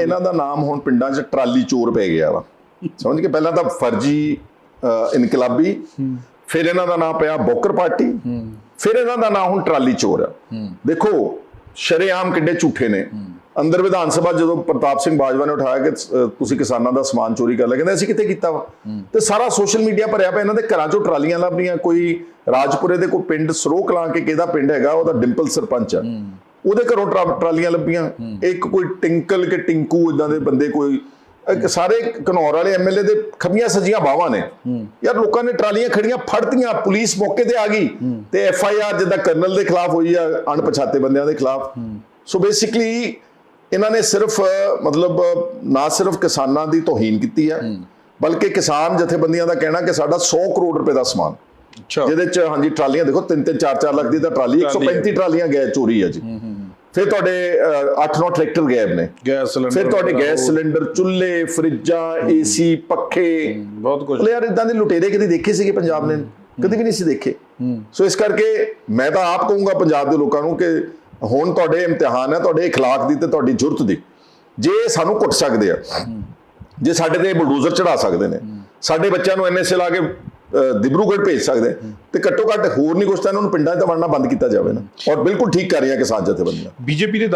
ਇਹਨਾਂ ਦਾ ਨਾਮ ਹੁਣ ਪਿੰਡਾਂ 'ਚ ਟਰਾਲੀ ਚੋਰ ਪੈ ਗਿਆ ਵਾ। ਸਮਝ ਕੇ ਪਹਿਲਾਂ ਤਾਂ ਫਰਜੀ ਇਨਕਲਾਬੀ ਫਿਰ ਇਹਨਾਂ ਦਾ ਨਾਮ ਪਿਆ ਬੋਕਰ ਪਾਰਟੀ ਫਿਰ ਇਹਨਾਂ ਦਾ ਨਾਮ ਹੁਣ ਟਰਾਲੀ ਚੋਰ ਆ। ਦੇਖੋ ਸ਼ਰੇਆਮ ਕਿੱਡੇ ਝੂਠੇ ਨੇ। ਅੰਦਰ ਵਿਧਾਨ ਸਭਾ ਜਦੋਂ ਪ੍ਰਤਾਪ ਸਿੰਘ ਬਾਜਵਾ ਨੇ ਉਠਾਇਆ ਕਿ ਤੁਸੀਂ ਕਿਸਾਨਾਂ ਦਾ ਸਮਾਨ ਚੋਰੀ ਕਰ ਲਿਆ ਕਹਿੰਦੇ ਅਸੀਂ ਕਿੱਥੇ ਕੀਤਾ ਵਾ? ਤੇ ਸਾਰਾ ਸੋਸ਼ਲ ਮੀਡੀਆ ਭਰਿਆ ਪਿਆ ਇਹਨਾਂ ਦੇ ਘਰਾਂ ਚੋਂ ਟਰਾਲੀਆਂ ਲੱਭਦੀਆਂ ਕੋਈ ਰਾਜਪੁਰੇ ਦੇ ਕੋਈ ਪਿੰਡ ਸਰੋਹ ਕਲਾਂ ਕੇ ਕਿਹਦਾ ਪਿੰਡ ਹੈਗਾ ਉਹਦਾ ਡਿੰਪਲ ਸਰਪੰਚ ਆ। ਉਹਦੇ ਘਰੋਂ ਟਰਾ- ਟਰਾਲੀਆਂ ਲੱਭੀਆਂ। ਇੱਕ ਕੋਈ ਟਿੰਕਲ ਕੇ ਟਿੰਕੂ ਇਦਾਂ ਦੇ ਬੰਦੇ ਕੋਈ ਸਾਰੇ ਘਨੌਰ ਵਾਲੇ ਐਮਐਲਏ ਦੇ ਖੱਬੀਆਂ ਸੱਜੀਆਂ ਬਾਵਾਂ ਨੇ। ਯਾਰ ਲੋਕਾਂ ਨੇ ਟਰਾਲੀਆਂ ਖੜੀਆਂ ਫੜਤੀਆਂ ਪੁਲਿਸ ਮੌਕੇ ਤੇ ਆ ਗਈ। ਤੇ ਐਫ ਆਈ ਆਰ ਜਿੱਦਾਂ ਕਰਨਲ ਦੇ ਖਿਲਾਫ ਹੋਈ ਆ ਅਣਪਛਾਤੇ ਬੰਦਿਆਂ ਦੇ ਖਿਲਾਫ। ਸੋ ਬੇਸਿਕਲੀ ਇਹਨਾਂ ਨੇ ਸਿਰਫ ਮਤਲਬ ਨਾ ਸਿਰਫ ਕਿਸਾਨਾਂ ਦੀ ਤੋਹੀਨ ਕੀਤੀ ਆ ਬਲਕਿ ਕਿਸਾਨ ਜਥੇਬੰਦੀਆਂ ਦਾ ਕਹਿਣਾ ਕਿ ਸਾਡਾ 100 ਕਰੋੜ ਰੁਪਏ ਦਾ ਸਮਾਨ। ਅੱਛਾ। ਜਿਹਦੇ ਚ ਹਾਂਜੀ ਟਰਾਲੀਆਂ ਦੇਖੋ 3-3 4-4 ਲੱਖ ਦੀ ਤਾਂ ਟਰਾਲੀ 135 ਟਰਾਲੀਆਂ ਗਏ ਚੋਰੀ ਆ ਜੀ। ਫਿਰ ਤੁਹਾਡੇ 8-9 ਟਰੈਕਟਰ ਗਾਇਬ ਨੇ ਗੈਸ ਸਿਲੰਡਰ ਫਿਰ ਤੁਹਾਡੇ ਗੈਸ ਸਿਲੰਡਰ ਚੁੱਲ੍ਹੇ ਫਰਿੱਜਾਂ ਏਸੀ ਪੱਖੇ ਬਹੁਤ ਕੁਝ ਬੋਲੇ ਯਾਰ ਇਦਾਂ ਦੇ ਲੁਟੇਰੇ ਕਦੀ ਦੇਖੇ ਸੀਗੇ ਪੰਜਾਬ ਨੇ ਕਦੀ ਵੀ ਨਹੀਂ ਸੀ ਦੇਖੇ ਸੋ ਇਸ ਕਰਕੇ ਮੈਂ ਤਾਂ ਆਪ ਕਹੂੰਗਾ ਪੰਜਾਬ ਦੇ ਲੋਕਾਂ ਨੂੰ ਕਿ ਹੁਣ ਤੁਹਾਡੇ ਇਮਤਿਹਾਨ ਹੈ ਤੁਹਾਡੇ اخلاق ਦੀ ਤੇ ਤੁਹਾਡੀ ਜੁਰਤ ਦੀ ਜੇ ਇਹ ਸਾਨੂੰ ਕੁੱਟ ਸਕਦੇ ਆ ਜੇ ਸਾਡੇ ਤੇ ਬਲਡੋਜ਼ਰ ਚੜਾ ਸਕਦੇ ਨੇ ਸਾਡੇ ਬੱਚਿਆਂ ਨੂੰ ਐਨਐਸਏ ਲਾ ਕੇ ਅਹ, ਦਿਬਰੂਗੜ੍ਹ ਭੇਜ ਸਕਦੇ ਤੇ ਘੱਟੋ ਘੱਟ ਹੋਰ ਨਹੀਂ ਕੁਛ ਤਾਂ ਇਹਨਾਂ ਨੂੰ ਪਿੰਡਾਂ 'ਚ ਵੜਨਾ ਬੰਦ ਕੀਤਾ ਜਾਵੇ ਨਾ। ਔਰ ਬਿਲਕੁਲ ਠੀਕ ਕਰ ਰਹੀਆਂ ਕਿਸਾਨ ਜਥੇਬੰਦੀਆਂ। ਬੀਜੇਪੀ ਦੇ